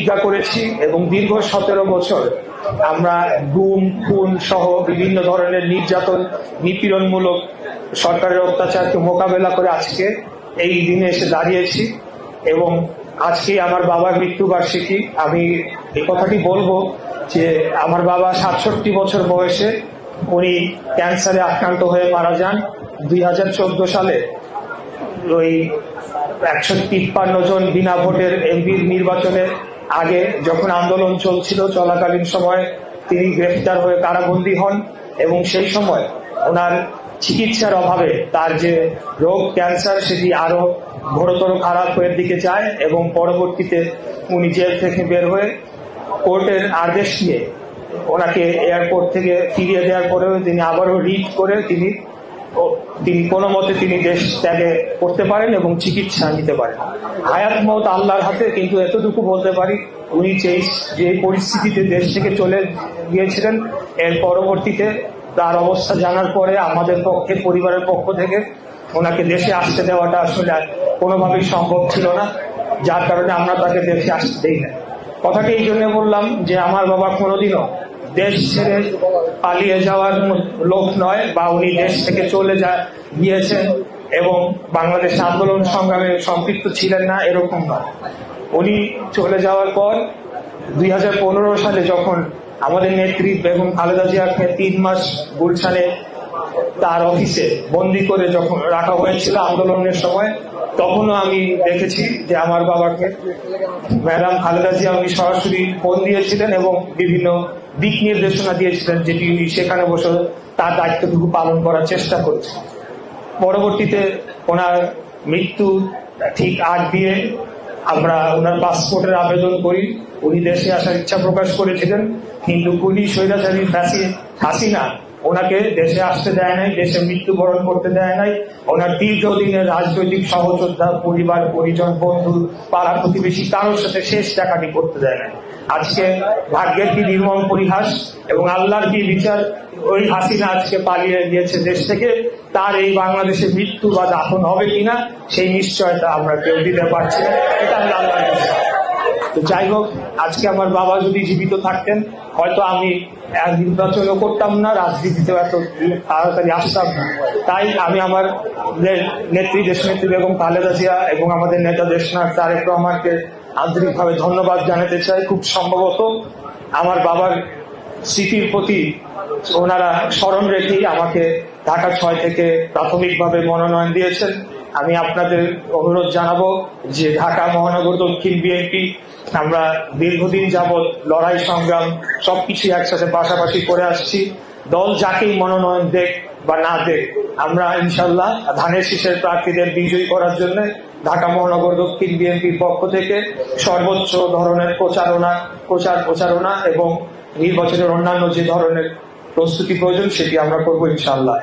প্রতিজ্ঞা করেছি এবং দীর্ঘ সতেরো বছর আমরা গুম, খুন সহ বিভিন্ন ধরনের নির্যাতন, নিপীড়নমূলক সরকারের অত্যাচারকে মোকাবেলা করে আজকে এই দিনে এসে দাঁড়িয়েছি এবং আজকে আমার বাবার মৃত্যুবার্ষিকী। আমি এই কথাটি বলব যে আমার বাবা সাতষট্টি বছর বয়সে উনি ক্যান্সারে আক্রান্ত হয়ে মারা যান। দুই হাজার চোদ্দ সালে ওই একশো তিপ্পান্ন জন বিনা ভোটের এমপির নির্বাচনের আগে যখন আন্দোলন চলছিল চলাকালীন সময় তিনি গ্রেফতার হয়ে কারাবন্দী হন এবং সেই সময় ওনার চিকিৎসার অভাবে তার যে রোগ, ক্যান্সার, সেটি আরও ঘোরতর খারাপের দিকে যায় এবং পরবর্তীতে উনি জেল থেকে বের হয়ে কোর্টের আদেশ নিয়ে ওনাকে এয়ারপোর্ট থেকে ফিরিয়ে দেওয়ার পরেও তিনি আবারও রিট করে তিনি তিনি কোনো মতে তিনি দেশ ত্যাগে করতে পারেন এবং চিকিৎসা নিতে পারেন। হায়াত মত আল্লাহর হাতে কিন্তু এতটুকু বলতে পারি, উনি যে যে পরিস্থিতিতে দেশ থেকে চলে গিয়েছিলেন, এর পরবর্তীতে তার অবস্থা জানার পরে আমাদের পক্ষে, পরিবারের পক্ষ থেকে ওনাকে দেশে আসতে দেওয়াটা আসলে কোনোভাবেই সম্ভব ছিল না, যার কারণে আমরা তাকে দেশে আসতে দেই না কথাটি এই জন্য বললাম যে, আমার বাবা কোনোদিনও দেশ ছেড়ে পালিয়ে যাওয়ার লোক নয় বা উনি দেশ থেকে চলে যা, গিয়েছেন এবং বাংলাদেশ আন্দোলন সংগ্রামে সম্পৃক্ত ছিলেন না, এরকম নয়। উনি চলে যাওয়ার পর দুই হাজার পনেরো সালে যখন আমাদের নেত্রী বেগম খালেদা জিয়াকে তিন মাস গুলশানে তার অফিসে বন্দি করে যখন রাখা হয়েছিল আন্দোলনের সময় তখনও আমি দেখেছি যে আমার বাবাকে ম্যাডাম খালেদা জিয়া উনি সরাসরি ফোন দিয়েছিলেন এবং বিভিন্ন দিক নির্দেশনা দিয়েছিলেন যেটি উনি সেখানে বসে তার দায়িত্বটুকু পালন করার চেষ্টা করেছেন। পরবর্তীতে ওনার মৃত্যু ঠিক আগ দিয়ে আমরা ওনার পাসপোর্টের আবেদন করি। উনি দেশে আসার ইচ্ছা প্রকাশ করেছিলেন, কিন্তু পুলিশ স্বৈরাচারী হাসিনা ওনাকে দেশে আসতে দেয় নাই, দেশে মৃত্যুবরণ করতে দেয় নাই ওনার দীর্ঘদিনের রাজনৈতিক সহযোদ্ধা, পরিবার, পরিজন, বন্ধু, পাড়া প্রতিবেশী, কারোর সাথে শেষ টাকাটি করতে দেয় নাই আজকে ভাগ্যের কি নির্মম পরিহাস এবং আল্লাহর কি বিচার ওই হাসিনা আজকে পালিয়ে গিয়েছে দেশ থেকে, তার এই বাংলাদেশে মৃত্যু বা দাফন হবে কিনা, সেই নিশ্চয়তা আমরা কেউ দিতে পারছি না এটা বিচার। তো যাই হোক, আজকে আমার বাবা যদি জীবিত থাকতেন, হয়তো আমি নির্বাচনও করতাম না, রাজনীতিতেও এত তাড়াতাড়ি আসতাম না। তাই আমি আমার নেত্রী দেশনেত্রী বেগম খালেদা জিয়া এবং আমাদের নেতা দেশনাথ তারেক রহমানকে আন্তরিকভাবে ধন্যবাদ জানাতে চাই। খুব সম্ভবত আমার বাবার স্মৃতির প্রতি ওনারা স্মরণ রেখেই আমাকে ঢাকা ছয় থেকে প্রাথমিকভাবে মনোনয়ন দিয়েছেন। আমি আপনাদের অনুরোধ জানাব যে ঢাকা মহানগর দক্ষিণ বিএনপি আমরা দীর্ঘদিন যাবৎ লড়াই, সংগ্রাম সবকিছু একসাথে পাশাপাশি করে আসছি। দল যাকেই মনোনয়ন দেখ বা না দেখ, আমরা ইনশাল্লাহ ধানের শীষের প্রার্থীদের বিজয়ী করার জন্য ঢাকা মহানগর দক্ষিণ বিএনপির পক্ষ থেকে সর্বোচ্চ ধরনের প্রচারণা, প্রচার প্রচারণা এবং নির্বাচনের অন্যান্য যে ধরনের প্রস্তুতি প্রয়োজন, সেটি আমরা করব ইনশাল্লাহ